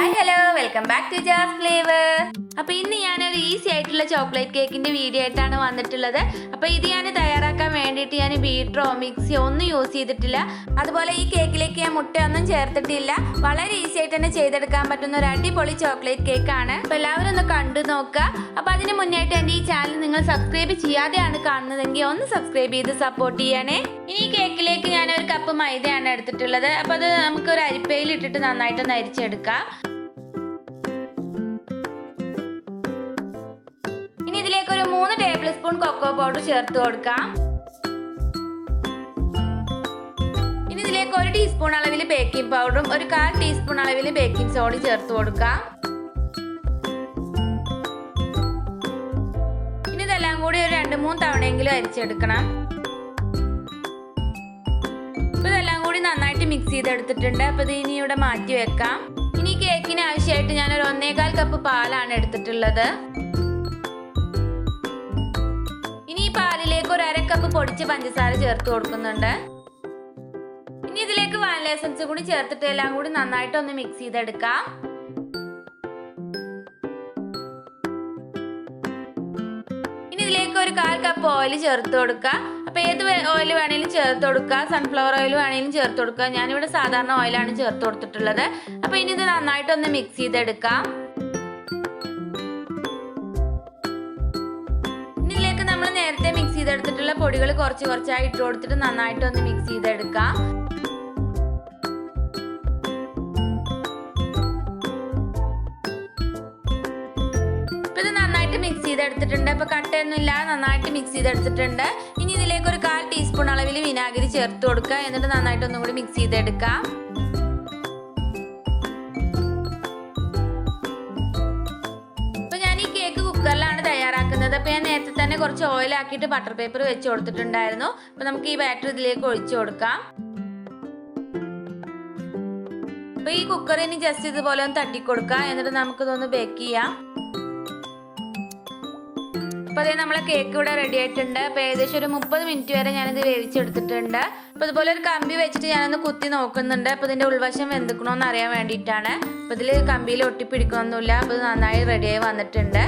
Hi hello welcome back to Jas flavour അപ്പൊ ഇന്ന് ഞാൻ ഒരു ഈസി ആയിട്ടുള്ള ചോക്ലേറ്റ് കേക്കിന്റെ വീഡിയോ ആയിട്ടാണ് വന്നിട്ടുള്ളത്. അപ്പൊ ഇത് ഞാൻ തയ്യാറാക്കാൻ വേണ്ടിയിട്ട് ഞാൻ ബീട്രോ മിക്സി ഒന്നും യൂസ് ചെയ്തിട്ടില്ല. അതുപോലെ ഈ കേക്കിലേക്ക് ഞാൻ മുട്ടയൊന്നും ചേർത്തിട്ടില്ല. വളരെ ഈസി ആയിട്ട് തന്നെ ചെയ്തെടുക്കാൻ പറ്റുന്ന ഒരു അടിപൊളി ചോക്ലേറ്റ് കേക്കാണ് അപ്പൊ എല്ലാവരും ഒന്ന് കണ്ടു നോക്കുക. അപ്പൊ അതിന് മുന്നായിട്ട് എന്റെ ഈ ചാനൽ നിങ്ങൾ സബ്സ്ക്രൈബ് ചെയ്യാതെയാണ് കാണുന്നതെങ്കിൽ ഒന്ന് സബ്സ്ക്രൈബ് ചെയ്ത് സപ്പോർട്ട് ചെയ്യണേ. ഇനി ഈ കേക്കിലേക്ക് ഞാൻ ഒരു കപ്പ് മൈദയാണ് എടുത്തിട്ടുള്ളത്. അപ്പൊ അത് നമുക്ക് ഒരു അരിപ്പയിൽ ഇട്ടിട്ട് നന്നായിട്ടൊന്ന് അരിച്ചെടുക്കാം. മൂന്ന് ടേബിൾ സ്പൂൺ കൊക്കോ പൗഡർ ചേർത്ത് കൊടുക്കാം. ഇനി ഇതിലേക്ക് ഒരു ടീസ്പൂൺ അളവിൽ ബേക്കിംഗ് പൗഡറും ഒരു കാൽ ടീസ്പൂൺ അളവിൽ ബേക്കിംഗ് സോഡയും ചേർത്ത് കൊടുക്കാം. ഇനി ഇതെല്ലാം കൂടി ഒരു രണ്ട് മൂന്ന് തവണയെങ്കിലും അരിച്ചെടുക്കണം. ഇതെല്ലാം കൂടി നന്നായിട്ട് മിക്സ് ചെയ്തെടുത്തിട്ടുണ്ട്. അപ്പൊ ഇത് ഇനി ഇവിടെ മാറ്റി വെക്കാം. ഇനി കേക്കിന് ആവശ്യമായിട്ട് ഞാൻ ഒരു ഒന്നേകാൽ കപ്പ് പാലാണ് എടുത്തിട്ടുള്ളത്. പൊടിച്ച പഞ്ചസാര ചേർത്ത് കൊടുക്കുന്നുണ്ട്. ഇനി ഇതിലേക്ക് വാനില എസൻസ് കൂടി ചേർത്തിട്ട് എല്ലാം കൂടി നന്നായിട്ട് ഒന്ന് മിക്സ് ചെയ്തെടുക്കാം. ഇനി ഇതിലേക്ക് ഒരു കാൽ കപ്പ് ഓയിൽ ചേർത്ത് കൊടുക്കുക. അപ്പൊ ഏത് ഓയിൽ വേണേലും ചേർത്ത് കൊടുക്കുക. സൺഫ്ലവർ ഓയിൽ വേണേലും ചേർത്ത് കൊടുക്കുക. ഞാനിവിടെ സാധാരണ ഓയിലാണ് ചേർത്ത് കൊടുത്തിട്ടുള്ളത്. അപ്പൊ ഇനി ഇത് നന്നായിട്ടൊന്ന് മിക്സ് ചെയ്തെടുക്കാം. ചെയ്തെടുത്തിട്ടുള്ള പൊടികൾ കുറച്ച് കുറച്ചായി ഇട്ട് കൊടുത്തിട്ട് നന്നായിട്ട് ഒന്ന് മിക്സ് ചെയ്തെടുക്കാം. ഇപ്പൊ ഇത് നന്നായിട്ട് മിക്സ് ചെയ്തെടുത്തിട്ടുണ്ട്. അപ്പൊ കട്ടയൊന്നും ഇല്ലാതെ നന്നായിട്ട് മിക്സ് ചെയ്തെടുത്തിട്ടുണ്ട്. ഇനി ഇതിലേക്ക് ഒരു കാൽ ടീസ്പൂൺ അളവിൽ വിനാഗിരി ചേർത്ത് കൊടുക്കുക. എന്നിട്ട് നന്നായിട്ട് ഒന്നും കൂടി മിക്സ് ചെയ്തെടുക്കാം. കുറച്ച് ഓയിൽ ആക്കിയിട്ട് ബട്ടർ പേപ്പർ വെച്ച് കൊടുത്തിട്ടുണ്ടായിരുന്നു. അപ്പൊ നമുക്ക് ഈ ബാറ്റർ ഇതിലേക്ക് ഒഴിച്ചു കൊടുക്കാം. അപ്പൊ ഈ കുക്കറിന് ജസ്റ്റ് ഇതുപോലെ ഒന്ന് തട്ടിക്കൊടുക്കാം എന്നിട്ട് നമുക്കിതൊന്ന് ബേക്ക് ചെയ്യാം. അപ്പൊ അതേ നമ്മളെ കേക്ക് ഇവിടെ റെഡി ആയിട്ടുണ്ട്. അപ്പൊ ഏകദേശം ഒരു മുപ്പത് മിനിറ്റ് വരെ ഞാനിത് വേവിച്ചെടുത്തിട്ടുണ്ട്. അപ്പൊ ഇതുപോലെ ഒരു കമ്പി വെച്ചിട്ട് ഞാനൊന്ന് കുത്തി നോക്കുന്നുണ്ട്. അപ്പൊ ഇതിന്റെ ഉൾവശം വെന്തുക്കണോന്ന് അറിയാൻ വേണ്ടിയിട്ടാണ്. അപ്പൊ ഇതിൽ കമ്പിയിൽ ഒട്ടിപ്പിടിക്കണമൊന്നുമില്ല അപ്പൊ ഇത് നന്നായി റെഡിയായി വന്നിട്ടുണ്ട്.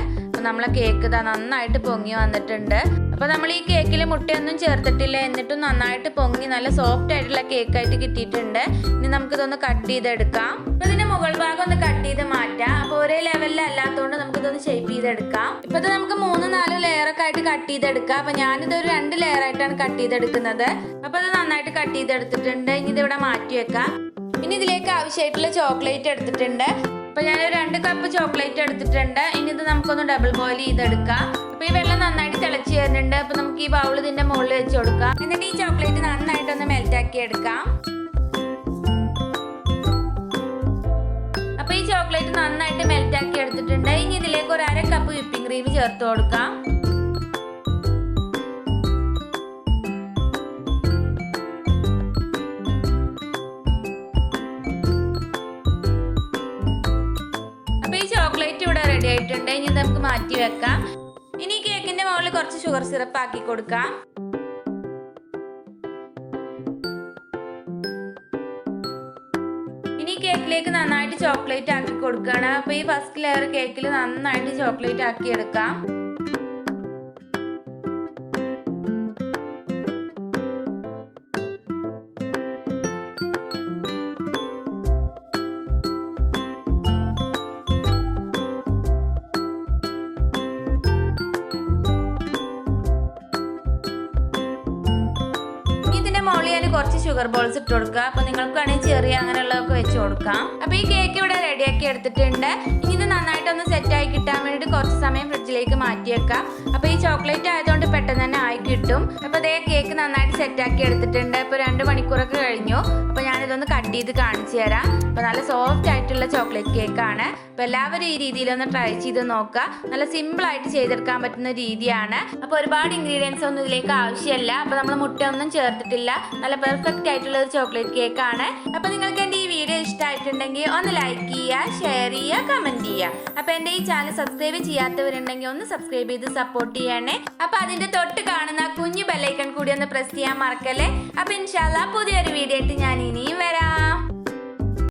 നമ്മളെ കേക്ക് ഇതാ നന്നായിട്ട് പൊങ്ങി വന്നിട്ടുണ്ട്. അപ്പൊ നമ്മൾ ഈ കേക്കിൽ മുട്ടയൊന്നും ചേർത്തിട്ടില്ല. എന്നിട്ടും നന്നായിട്ട് പൊങ്ങി നല്ല സോഫ്റ്റ് ആയിട്ടുള്ള കേക്ക് ആയിട്ട് കിട്ടിയിട്ടുണ്ട്. ഇനി നമുക്കിതൊന്ന് കട്ട് ചെയ്തെടുക്കാം. അപ്പൊ ഇതിന്റെ മുകൾ ഭാഗം ഒന്ന് കട്ട് ചെയ്ത് മാറ്റാം. അപ്പൊ ഒരേ ലെവലിൽ അല്ലാത്തതുകൊണ്ട് നമുക്കിതൊന്ന് ഷേപ്പ് ചെയ്തെടുക്കാം. ഇപ്പൊ ഇത് നമുക്ക് മൂന്ന് നാല് ലെയറൊക്കെ ആയിട്ട് കട്ട് ചെയ്തെടുക്കാം. അപ്പൊ ഞാനിത് ഒരു രണ്ട് ലെയർ ആയിട്ടാണ് കട്ട് ചെയ്തെടുക്കുന്നത്. അപ്പൊ ഇത് നന്നായിട്ട് കട്ട് ചെയ്തെടുത്തിട്ടുണ്ട്. ഇനി ഇതിവിടെ മാറ്റി വെക്കാം. ഇനി ഇതിലേക്ക് ആവശ്യമായിട്ടുള്ള ചോക്ലേറ്റ് എടുത്തിട്ടുണ്ട്. അപ്പൊ ഞാൻ രണ്ട് കപ്പ് ചോക്ലേറ്റ് എടുത്തിട്ടുണ്ട്. ഇനി ഇത് നമുക്കൊന്ന് ഡബിൾ ബോയിൽ ചെയ്തെടുക്കാം. അപ്പൊ ഈ വെള്ളം നന്നായിട്ട് തിളച്ച് വരുന്നുണ്ട്. അപ്പൊ നമുക്ക് ഈ ബൗൾ ഇതിന്റെ മുകളിൽ വെച്ച് കൊടുക്കാം. എന്നിട്ട് ഈ ചോക്ലേറ്റ് നന്നായിട്ടൊന്ന് മെൽറ്റ് ആക്കി എടുക്കാം. അപ്പൊ ഈ ചോക്ലേറ്റ് നന്നായിട്ട് മെൽറ്റ് ആക്കി എടുത്തിട്ടുണ്ട്. ഇനി ഇതിലേക്ക് ഒരു അര കപ്പ് വിപ്പിംഗ് ക്രീം ചേർത്ത് കൊടുക്കാം. വെക്കാം ഇനി കേക്കിന്റെ മുകളിൽ കുറച്ച് ഷുഗർ സിറപ്പ് ആക്കി കൊടുക്കാം. ഇനി കേക്കിലേക്ക് നന്നായിട്ട് ചോക്ലേറ്റ് ആക്കി കൊടുക്കുകയാണ്. അപ്പൊ ഈ ഫസ്റ്റ് ലെയർ കേക്കിൽ നന്നായിട്ട് ചോക്ലേറ്റ് ആക്കി എടുക്കാം. ഷുഗർ ബോൾസ് ഇട്ട് കൊടുക്കുക. അപ്പൊ നിങ്ങൾക്ക് വേണമെങ്കിൽ ചെറിയ അങ്ങനെയുള്ളതൊക്കെ വെച്ച് കൊടുക്കാം. അപ്പൊ ഈ കേക്ക് ഇവിടെ റെഡിയാക്കി എടുത്തിട്ടുണ്ട്. ഇനി ഇത് നന്നായിട്ടൊന്ന് സെറ്റ് കിട്ടാൻ വേണ്ടിയിട്ട് കുറച്ച് സമയം ഫ്രിഡ്ജിലേക്ക് മാറ്റിയേക്കാം അപ്പൊ ഈ ചോക്ലേറ്റ് ആയതുകൊണ്ട് പെട്ടെന്ന് തന്നെ ആയി കിട്ടും. അപ്പൊ അതേ കേക്ക് നന്നായിട്ട് സെറ്റ് ആക്കി എടുത്തിട്ടുണ്ട്. ഇപ്പൊ രണ്ട് മണിക്കൂറൊക്കെ കഴിഞ്ഞു. അപ്പൊ ഞാനിതൊന്ന് കട്ട് ചെയ്ത് കാണിച്ചു തരാം. അപ്പൊ നല്ല സോഫ്റ്റ് ആയിട്ടുള്ള ചോക്ലേറ്റ് കേക്കാണ് അപ്പൊ എല്ലാവരും ഈ രീതിയിലൊന്ന് ട്രൈ ചെയ്ത് നോക്കുക. നല്ല സിമ്പിൾ ആയിട്ട് ചെയ്തെടുക്കാൻ പറ്റുന്ന രീതിയാണ്. അപ്പൊ ഒരുപാട് ഇൻഗ്രീഡിയൻസ് ഒന്നും ഇതിലേക്ക് ആവശ്യമില്ല. അപ്പൊ നമ്മൾ മുട്ട ഒന്നും ചേർത്തിട്ടില്ല. നല്ല പെർഫെക്റ്റ് ആയിട്ടുള്ള ഒരു ചോക്ലേറ്റ് കേക്കാണ് അപ്പൊ നിങ്ങൾക്ക് എന്റെ ഈ വീഡിയോ ഇഷ്ടമായിട്ടുണ്ടെങ്കിൽ ഒന്ന് ലൈക്ക് ചെയ്യുക ഷെയർ ചെയ്യുക കമന്റ് ചെയ്യുക. അപ്പൊ എന്റെ ഈ ചാനൽ സബ്സ്ക്രൈബ് ചെയ്യാത്തവരുണ്ടെങ്കിൽ ഒന്ന് സബ്സ്ക്രൈബ് ചെയ്ത് സപ്പോർട്ട് ചെയ്യണേ. അപ്പൊ അതിന്റെ തൊട്ട് കാണുന്ന കുഞ്ഞു ബെല്ലൈക്കൺ കൂടി ഒന്ന് പ്രസ് ചെയ്യാൻ മറക്കല്ലേ? അപ്പൊ ഇൻഷാല്ല പുതിയൊരു വീഡിയോ ആയിട്ട് ഞാൻ ഇനിയും വരാം.